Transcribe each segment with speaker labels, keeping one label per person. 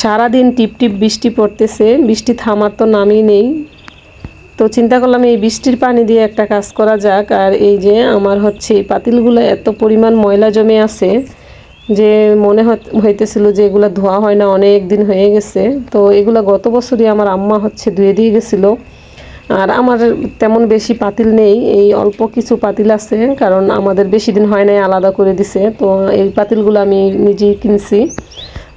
Speaker 1: সারাদিন টিপ টিপ বৃষ্টি পড়তেছে, বৃষ্টি থামার তো নামই নেই। তো চিন্তা করলাম এই বৃষ্টির পানি দিয়ে একটা কাজ করা যাক, আর এই যে আমার হচ্ছে এই পাতিলগুলো এত পরিমাণ ময়লা জমে আছে যে মনে হইতেছিল যে এগুলো ধোয়া হয় না, অনেক দিন হয়ে গেছে। তো এগুলো গত বছরই আমার আম্মা হচ্ছে ধুয়ে দিয়ে গেছিল। আর আমার তেমন বেশি পাতিল নেই, এই অল্প কিছু পাতিল আছে, কারণ আমাদের বেশি দিন হয় নাই আলাদা করে দিছে। তো এই পাতিলগুলো আমি নিজেই কিনছি।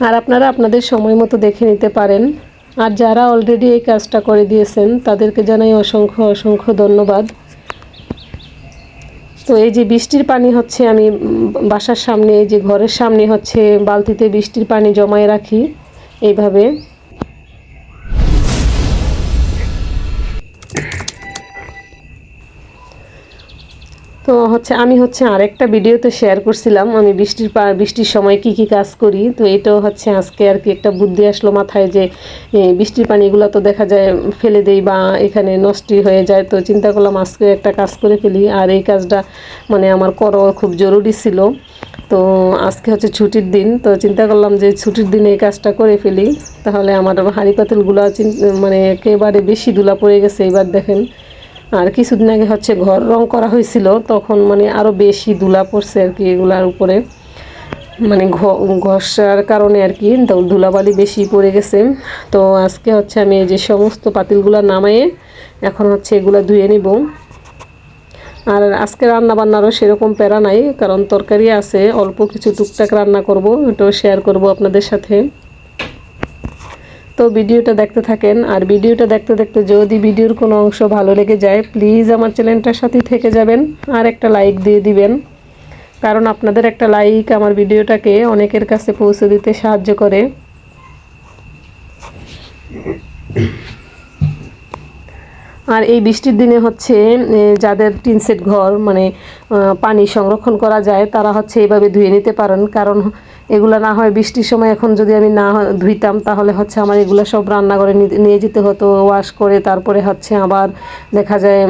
Speaker 1: আর আপনারা আপনাদের সময় মতো দেখে নিতে পারেন। আর যারা অলরেডি এই কাজটা করে দিয়েছেন, তাদেরকে জানাই অসংখ্য অসংখ্য ধন্যবাদ। তো এই যে বৃষ্টির পানি হচ্ছে, আমি বাসার সামনে, এই যে ঘরের সামনে হচ্ছে, বালতিতে বৃষ্টির পানি জমায় রাখি এইভাবে। তো হচ্ছে আমি হচ্ছে আরেকটা ভিডিওতে শেয়ার করছিলাম, আমি বৃষ্টির বৃষ্টির সময় কি কি কাজ করি, তো এটাও হচ্ছে আজকে আর কি একটা বুদ্ধি আসলো মাথায় যে বৃষ্টির পানিগুলো তো দেখা যায় ফেলে দেই বা এখানে নষ্টই হয়ে যায়, তো চিন্তা করলাম আজকে একটা কাজ করে ফেলি। আর এই কাজটা মানে আমার করো খুব জরুরি ছিল। তো আজকে হচ্ছে ছুটির দিন, তো চিন্তা করলাম যে ছুটির দিনে এই কাজটা করে ফেলি। তাহলে আমার হাঁড়ি পাতিলগুলো মানে একেবারে বেশি ধুলা পড়ে গেছে, এবার দেখেন। আর কিছুদিন আগে হচ্ছে ঘর রং করা হয়েছিল, তখন মানে আরও বেশি ধুলা পড়ছে আর কি এগুলার উপরে। মানে ঘষার কারণে আর কি ধুলাবালি বেশি পড়ে গেছে। তো আজকে হচ্ছে আমি যে সমস্ত পাতিলগুলো নামায়ে এখন হচ্ছে এগুলো ধুয়ে নিব। আর আজকে রান্না বান্নারও সেরকম প্যারা নাই, কারণ তরকারি আছে, অল্প কিছু টুকটাক রান্না করব, এটাও শেয়ার করব আপনাদের সাথে। তো ভিডিওটা দেখতে থাকেন। আর ভিডিওটা দেখতে দেখতে যদি ভিডিওর কোনো অংশ ভালো লেগে যায় প্লিজ আমার চ্যানেলটার সাথে থেকে যাবেন আর একটা লাইক দিয়ে দিবেন। কারণ আপনাদের একটা লাইক আমার ভিডিওটাকে অনেকের কাছে পৌঁছে দিতে সাহায্য করে। আর এই বৃষ্টির দিনে হচ্ছে যাদের টিন সেট ঘর মানে পানি সংরক্ষণ করা যায়, তারা হচ্ছে এইভাবে ধুয়ে নিতে পারেন। কারণ এগুলো না হয় বৃষ্টির সময় এখন যদি আমি না ধুইতাম, তাহলে হচ্ছে আমার এগুলো সব রান্নাঘরে নিয়ে যেতে হতো ওয়াশ করে, তারপরে হচ্ছে আবার দেখা যায়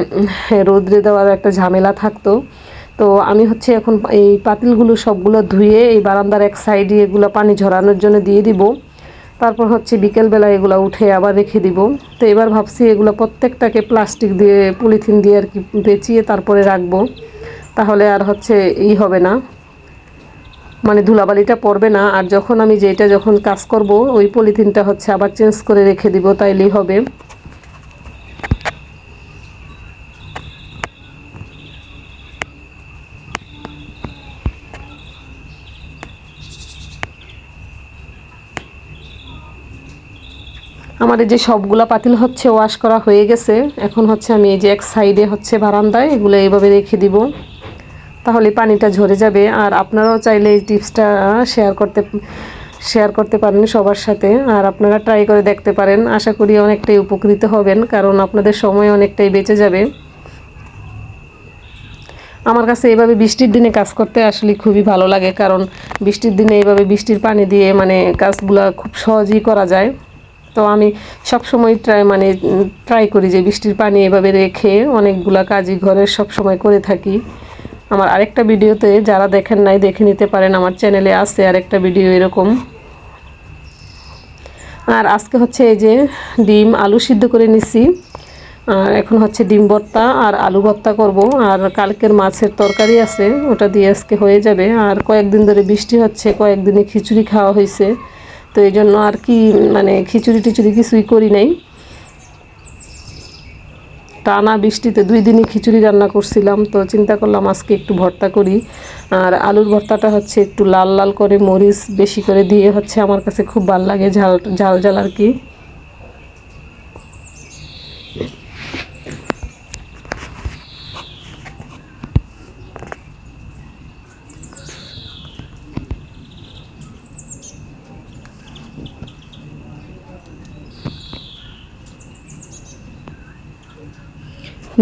Speaker 1: রোদ্রে দেওয়ার একটা ঝামেলা থাকতো। তো আমি হচ্ছে এখন এই পাতিলগুলো সবগুলো ধুয়ে এই বারান্দার এক সাইডে এগুলো পানি ঝরানোর জন্য দিয়ে দিব। তারপর হচ্ছে বিকেলবেলা এগুলো উঠে আবার রেখে দিব। তো এবার ভাবছি এগুলো প্রত্যেকটাকে প্লাস্টিক দিয়ে পলিথিন দিয়ে আর কি পেঁচিয়ে তারপরে রাখব। তাহলে আর হচ্ছে ই হবে না। মানে ধুলাবালিটা পড়বে না, আর যখন আমি যেটা যখন কাজ করব, ওই পলিথিনটা হচ্ছে আবার চেঞ্জ করে রেখে দিব, তাইলেই হবে। আমার এই যে সবগুলা পাতিল হচ্ছে ওয়াশ করা হয়ে গেছে। এখন হচ্ছে আমি এই যে এক সাইডে হচ্ছে বারান্দায়, এগুলো এইভাবে রেখে দিব। তাহলে পানিটা ঝরে যাবে। আর আপনারাও চাইলে এই টিপসটা শেয়ার করতে শেয়ার করতে পারেন সবার সাথে। আর আপনারা ট্রাই করে দেখতে পারেন। আশা করি অনেকটাই উপকৃত হবেন, কারণ আপনাদের সময় অনেকটাই বেঁচে যাবে। আমার কাছে এইভাবে বৃষ্টির দিনে কাজ করতে আসলে খুবই ভালো লাগে, কারণ বৃষ্টির দিনে এইভাবে বৃষ্টির পানি দিয়ে মানে কাজগুলা খুব সহজেই করা যায়। তো আমি সব সময় ট্রাই মানে ট্রাই করি যে বৃষ্টির পানি এভাবে রেখে অনেকগুলা কাজই ঘরের সব সময় করে থাকি। আমার আরেকটা ভিডিওতে যারা দেখেন নাই, দেখে নিতে পারেন আমার চ্যানেলে আছে আরেকটা ভিডিও এরকম। আর আজকে হচ্ছে এই যে ডিম আলু সিদ্ধ করে নিছি। আর এখন হচ্ছে ডিম ভর্তা আর আলু ভর্তা করব। আর কালকের মাছের তরকারি আছে, ওটা দিয়ে আজকে হয়ে যাবে। আর কয়েকদিন ধরে বৃষ্টি হচ্ছে, কয়েকদিনে খিচুড়ি খাওয়া হয়েছে। তো এই জন্য আর কি মানে খিচুড়ি টিচুড়ি কিছুই করি নাই। টানা বৃষ্টিতে দুই দিনই খিচুড়ি রান্না করছিলাম, তো চিন্তা করলাম আজকে একটু ভর্তা করি। আর আলুর ভর্তাটা হচ্ছে একটু লাল লাল করে মরিচ বেশি করে দিয়ে হচ্ছে আমার কাছে খুব ভালো লাগে ঝাল ঝাল ঝাল আর কি।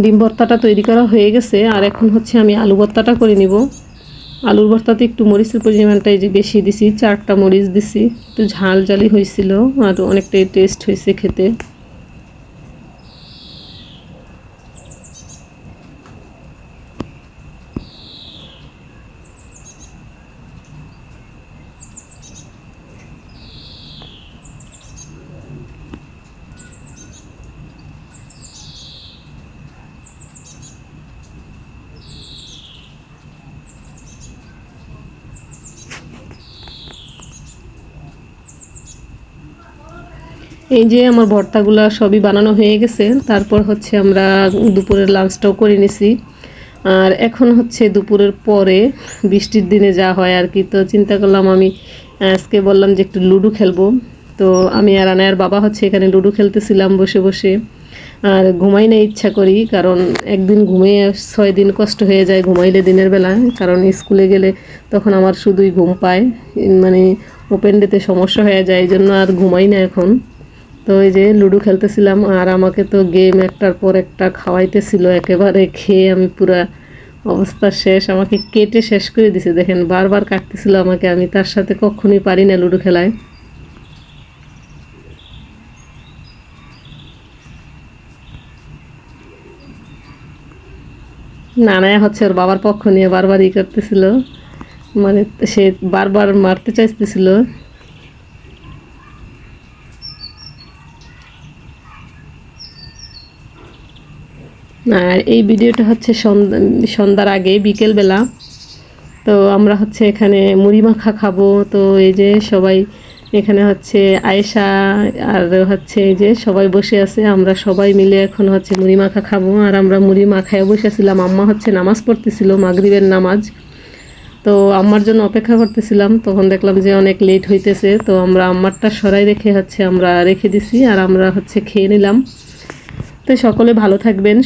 Speaker 1: ডিম ভর্তাটা তৈরি করা হয়ে গেছে, আর এখন হচ্ছে আমি আলু ভর্তাটা করে নিব। আলুর ভর্তাতে একটু মরিচের পরিমাণটা এই যে বেশি দিছি, চারটা মরিচ দিছি। একটু ঝাল জালি হয়েছিল, আর অনেকটাই টেস্ট হয়েছে খেতে। এই যে আমার ভর্তাগুলো সবই বানানো হয়ে গেছে, তারপর হচ্ছে আমরা দুপুরের লাঞ্চটাও করে নিছি। আর এখন হচ্ছে দুপুরের পরে বৃষ্টির দিনে যা হয় আর কি, তো চিন্তা করলাম আমি, আজকে বললাম যে একটু লুডো খেলব। তো আমি আর আনায়ার বাবা হচ্ছে এখানে লুডো খেলতেছিলাম বসে বসে। আর ঘুমাই না ইচ্ছা করি, কারণ একদিন ঘুমিয়ে ছয় দিন কষ্ট হয়ে যায় ঘুমাইলে দিনের বেলা, কারণ স্কুলে গেলে তখন আমার শুধুই ঘুম পায়। মানে ওপেন ডেতে সমস্যা হয়ে যায়, এই জন্য আর ঘুমাই না এখন। তো এই যে লুডো খেলতেছিলাম আর আমাকে তো গেম একটার পর একটা খাওয়াইতেছিল একেবারে খেয়ে আমি পুরা অবস্থা শেষ, আমাকে কেটে শেষ করে দিছে। দেখেন বারবার কাটতেছিল আমাকে, আমি তার সাথে কখনই পারি না লুডো খেলায়। নানায়া হচ্ছে ওর বাবার পক্ষ নিয়ে বারবার ই করতেছিল। মানে সে বারবার মারতে চাইতেছিল। আর এই ভিডিওটা হচ্ছে সন্ধ্যার আগে, বিকেলবেলা। তো আমরা হচ্ছে এখানে মুড়ি মাখা খাব। তো এই যে সবাই এখানে হচ্ছে আয়েশা আর হচ্ছে এই যে সবাই বসে আছে। আমরা সবাই মিলে এখন হচ্ছে মুড়ি মাখা খাব। আর আমরা মুড়ি মাখায় বসেছিলাম। আম্মা হচ্ছে নামাজ পড়তেছিল, মাগরিবের নামাজ। তো আম্মার জন্য অপেক্ষা করতেছিলাম। তখন দেখলাম যে অনেক লেট হইতেছে। তো আমরা আম্মারটা সরাই রেখে হচ্ছে আমরা রেখে দিছি। আর আমরা হচ্ছে খেয়ে নিলাম। তো সকলে ভালো থাকবেন।